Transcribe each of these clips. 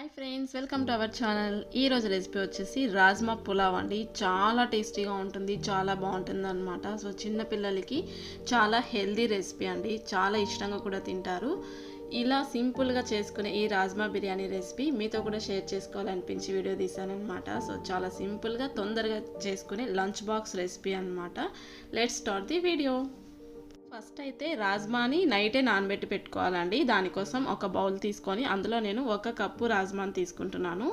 Hi friends welcome to our channel ఈ రోజు recipe వచ్చేసి రాజ్మా పులావ్ అండి. చాలా టేస్టీగా ఉంటుంది చాలా బాగుంటుంది అనమాట సో చిన్నపిల్లలకి చాలా హెల్దీ రెసిపీ అండి. చాలా ఇష్టంగా కూడా తింటారు. ఇలా సింపుల్గా చేసుకునే ఈ రాజ్మా బిర్యానీ రెసిపీ మీతో కూడా షేర్ చేసుకోవాలనిపించి వీడియో తీశానమాట సో చాలా సింపుల్గా తొందరగా చేసుకునే లంచ్ బాక్స్ రెసిపీ అనమాట let's start the video first అయితే రాజ్మాని నైటే నానబెట్టి పెట్టుకోవాలండి. దానికోసం ఒక బౌల్ తీసుకొని అందులో నేను ఒక కప్పు రాజ్మాని తీసుకుంటున్నాను.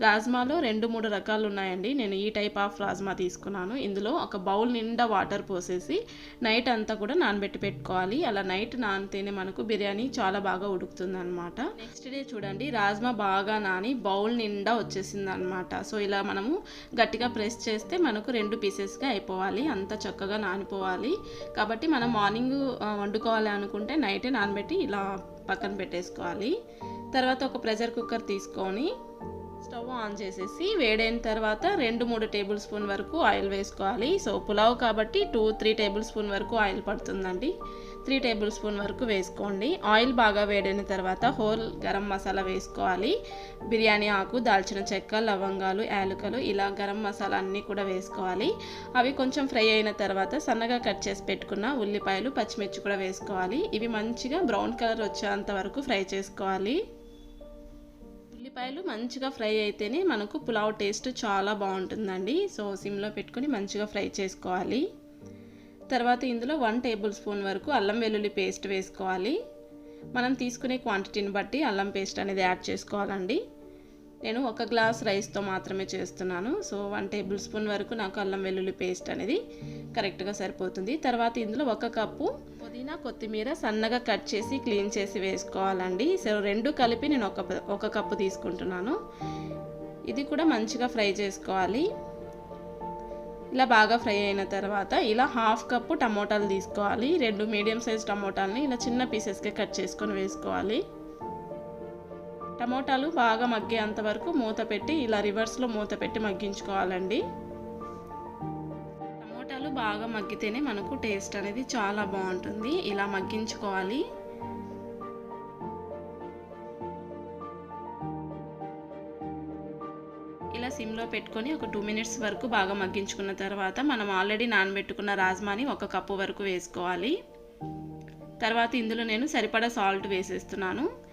రాజ్మాలో రెండు మూడు రకాలు ఉన్నాయండి నేను ఈ టైప్ ఆఫ్ రాజ్మా తీసుకున్నాను. ఇందులో ఒక బౌల్ నిండా వాటర్ పోసేసి నైట్ అంతా కూడా నానబెట్టి పెట్టుకోవాలి. అలా నైట్ నానితేనే మనకు బిర్యానీ చాలా బాగా ఉడుకుతుంది అనమాట నెక్స్ట్ డే చూడండి రాజ్మా బాగా నాని బౌల్ నిండా వచ్చేసింది అనమాట సో ఇలా మనము గట్టిగా ప్రెస్ చేస్తే మనకు రెండు పీసెస్గా అయిపోవాలి. అంత చక్కగా నానిపోవాలి. కాబట్టి మనం మార్నింగ్ వండుకోవాలి అనుకుంటే నైటే నానబెట్టి ఇలా పక్కన పెట్టేసుకోవాలి. తర్వాత ఒక ప్రెషర్ కుక్కర్ తీసుకొని స్టవ్ ఆన్ చేసేసి వేడైన తర్వాత రెండు మూడు టేబుల్ స్పూన్ వరకు ఆయిల్ వేసుకోవాలి. సో పులావ్ కాబట్టి టూ త్రీ టేబుల్ స్పూన్ వరకు ఆయిల్ పడుతుందండి. త్రీ టేబుల్ స్పూన్ వరకు వేసుకోండి. ఆయిల్ బాగా వేడైన తర్వాత హోల్ గరం మసాలా వేసుకోవాలి. బిర్యానీ ఆకు దాల్చిన చెక్క లవంగాలు యాలకులు ఇలా గరం మసాలా అన్నీ కూడా వేసుకోవాలి. అవి కొంచెం ఫ్రై అయిన తర్వాత సన్నగా కట్ చేసి పెట్టుకున్న ఉల్లిపాయలు పచ్చిమిర్చి కూడా వేసుకోవాలి. ఇవి మంచిగా బ్రౌన్ కలర్ వచ్చేంత వరకు ఫ్రై చేసుకోవాలి. ఉల్లిపాయలు మంచిగా ఫ్రై అయితేనే మనకు పులావ్ టేస్ట్ చాలా బాగుంటుందండి. సో సిమ్లో పెట్టుకొని మంచిగా ఫ్రై చేసుకోవాలి. తర్వాత ఇందులో వన్ టేబుల్ స్పూన్ వరకు అల్లం వెల్లుల్లి పేస్ట్ వేసుకోవాలి. మనం తీసుకునే క్వాంటిటీని బట్టి అల్లం పేస్ట్ అనేది యాడ్ చేసుకోవాలండి. నేను ఒక గ్లాస్ రైస్తో మాత్రమే చేస్తున్నాను. సో వన్ టేబుల్ స్పూన్ వరకు నాకు అల్లం వెల్లుల్లి పేస్ట్ అనేది కరెక్ట్గా సరిపోతుంది. తర్వాత ఇందులో ఒక కప్పు పుదీనా కొత్తిమీర సన్నగా కట్ చేసి క్లీన్ చేసి వేసుకోవాలండి. సో రెండు కలిపి నేను ఒక ఒక కప్పు తీసుకుంటున్నాను. ఇది కూడా మంచిగా ఫ్రై చేసుకోవాలి. ఇలా బాగా ఫ్రై అయిన తర్వాత ఇలా హాఫ్ కప్పు టమోటాలు తీసుకోవాలి. రెండు మీడియం సైజ్ టమోటాలని ఇలా చిన్న పీసెస్గా కట్ చేసుకొని వేసుకోవాలి. టమోటాలు బాగా మగ్గేంత వరకు మూత పెట్టి ఇలా రివర్స్లో మూత పెట్టి మగ్గించుకోవాలండి. బాగా మగ్గితేనే మనకు టేస్ట్ అనేది చాలా బాగుంటుంది. ఇలా మగ్గించుకోవాలి. ఇలా సిమ్లో పెట్టుకొని ఒక టూ మినిట్స్ వరకు బాగా మగ్గించుకున్న తర్వాత మనం ఆల్రెడీ నానబెట్టుకున్న రాజ్మాని ఒక కప్పు వరకు వేసుకోవాలి. తర్వాత ఇందులో నేను సరిపడా సాల్ట్ వేసేస్తున్నాను.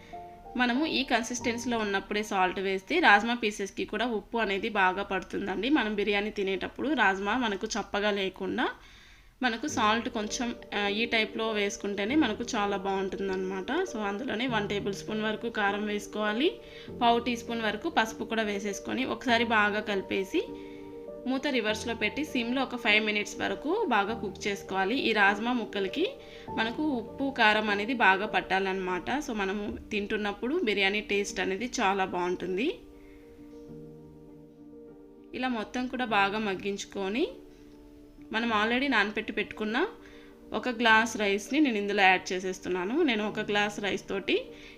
మనము ఈ కన్సిస్టెన్సీలో ఉన్నప్పుడే సాల్ట్ వేస్తే రాజ్మా పీసెస్కి కూడా ఉప్పు అనేది బాగా పడుతుందండి. మనం బిర్యానీ తినేటప్పుడు రాజ్మా మనకు చప్పగా లేకుండా మనకు సాల్ట్ కొంచెం ఈ టైప్లో వేసుకుంటేనే మనకు చాలా బాగుంటుందన్నమాట. సో అందులోనే వన్ టేబుల్ స్పూన్ వరకు కారం వేసుకోవాలి. పావు టీ స్పూన్ వరకు పసుపు కూడా వేసేసుకొని ఒకసారి బాగా కలిపేసి మూత రివర్స్లో పెట్టి సిమ్లో ఒక ఫైవ్ మినిట్స్ వరకు బాగా కుక్ చేసుకోవాలి. ఈ రాజ్మా ముక్కలకి మనకు ఉప్పు కారం అనేది బాగా పట్టాలన్నమాట. సో మనము తింటున్నప్పుడు బిర్యానీ టేస్ట్ అనేది చాలా బాగుంటుంది. ఇలా మొత్తం కూడా బాగా మగ్గించుకొని మనం ఆల్రెడీ నానపెట్టి పెట్టుకున్న ఒక గ్లాస్ రైస్ని నేను ఇందులో యాడ్ చేసేస్తున్నాను. నేను ఒక గ్లాస్ రైస్ తోటి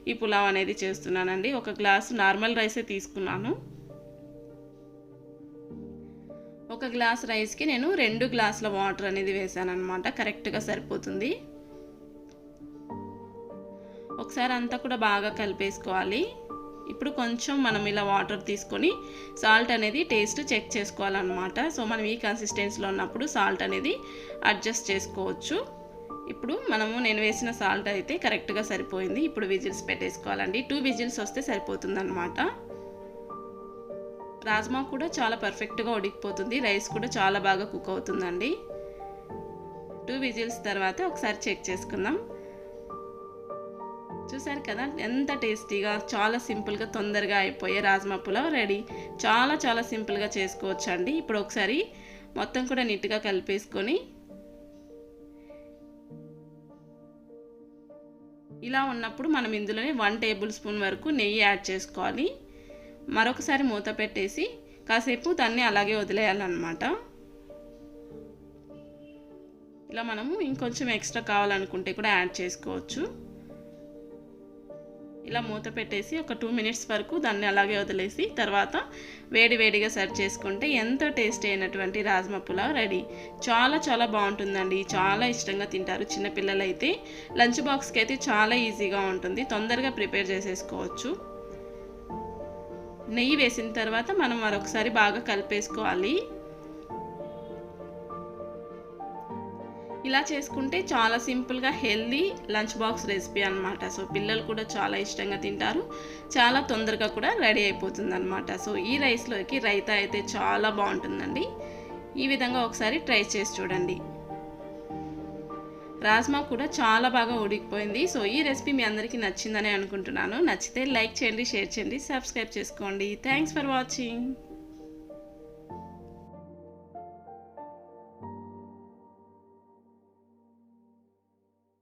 ఈ పులావ్ అనేది చేస్తున్నానండి. ఒక గ్లాస్ నార్మల్ రైసే తీసుకున్నాను. ఒక గ్లాస్ రైస్కి నేను రెండు గ్లాసుల వాటర్ అనేది వేసాను అనమాట కరెక్ట్గా సరిపోతుంది. ఒకసారి అంతా కూడా బాగా కలిపేసుకోవాలి. ఇప్పుడు కొంచెం మనం ఇలా వాటర్ తీసుకొని సాల్ట్ అనేది టేస్ట్ చెక్ చేసుకోవాలన్నమాట. సో మనం ఈ కన్సిస్టెన్సీలో ఉన్నప్పుడు సాల్ట్ అనేది అడ్జస్ట్ చేసుకోవచ్చు. ఇప్పుడు మనము నేను వేసిన సాల్ట్ అయితే కరెక్ట్గా సరిపోయింది. ఇప్పుడు విజిల్స్ పెట్టేసుకోవాలండి. టూ విజిల్స్ వస్తే సరిపోతుందనమాట రాజ్మా కూడా చాలా పర్ఫెక్ట్గా ఉడికిపోతుంది. రైస్ కూడా చాలా బాగా కుక్ అవుతుందండి. టూ విజిల్స్ తర్వాత ఒకసారి చెక్ చేసుకుందాం. చూసారు కదా ఎంత టేస్టీగా చాలా సింపుల్గా తొందరగా అయిపోయే రాజ్మా పులావ్ రెడీ చాలా చాలా సింపుల్గా చేసుకోవచ్చు అండి ఇప్పుడు ఒకసారి మొత్తం కూడా నీట్గా కలిపేసుకొని ఇలా ఉన్నప్పుడు మనం ఇందులోనే వన్ టేబుల్ స్పూన్ వరకు నెయ్యి యాడ్ చేసుకోవాలి. మరొకసారి మూత పెట్టేసి కాసేపు దాన్ని అలాగే వదిలేయాలన్నమాట. ఇలా మనము ఇంకొంచెం ఎక్స్ట్రా కావాలనుకుంటే కూడా యాడ్ చేసుకోవచ్చు. ఇలా మూత పెట్టేసి ఒక టూ మినిట్స్ వరకు దాన్ని అలాగే వదిలేసి తర్వాత వేడి వేడిగా సర్వ్ చేసుకుంటే ఎంతో టేస్టీ అయినటువంటి రాజ్మా పులావ్ రెడీ. చాలా చాలా బాగుంటుందండి. చాలా ఇష్టంగా తింటారు చిన్నపిల్లలైతే. లంచ్ బాక్స్కి అయితే చాలా ఈజీగా ఉంటుంది. తొందరగా ప్రిపేర్ చేసేసుకోవచ్చు. నెయ్యి వేసిన తర్వాత మనం మరొకసారి బాగా కలిపేసుకోవాలి. ఇలా చేసుకుంటే చాలా సింపుల్గా హెల్దీ లంచ్ బాక్స్ రెసిపీ అనమాట సో పిల్లలు కూడా చాలా ఇష్టంగా తింటారు. చాలా తొందరగా కూడా రెడీ అయిపోతుంది అనమాట సో ఈ రైస్లోకి రైతా అయితే చాలా బాగుంటుందండి. ఈ విధంగా ఒకసారి ట్రై చేసి చూడండి. రాజ్మా కూడా చాలా బాగా ఉడికిపోయింది. సో ఈ రెసిపీ మీ అందరికీ నచ్చిందని అనుకుంటున్నాను. నచ్చితే లైక్ చేయండి షేర్ చేయండి సబ్స్క్రైబ్ చేసుకోండి. Thanks for watching.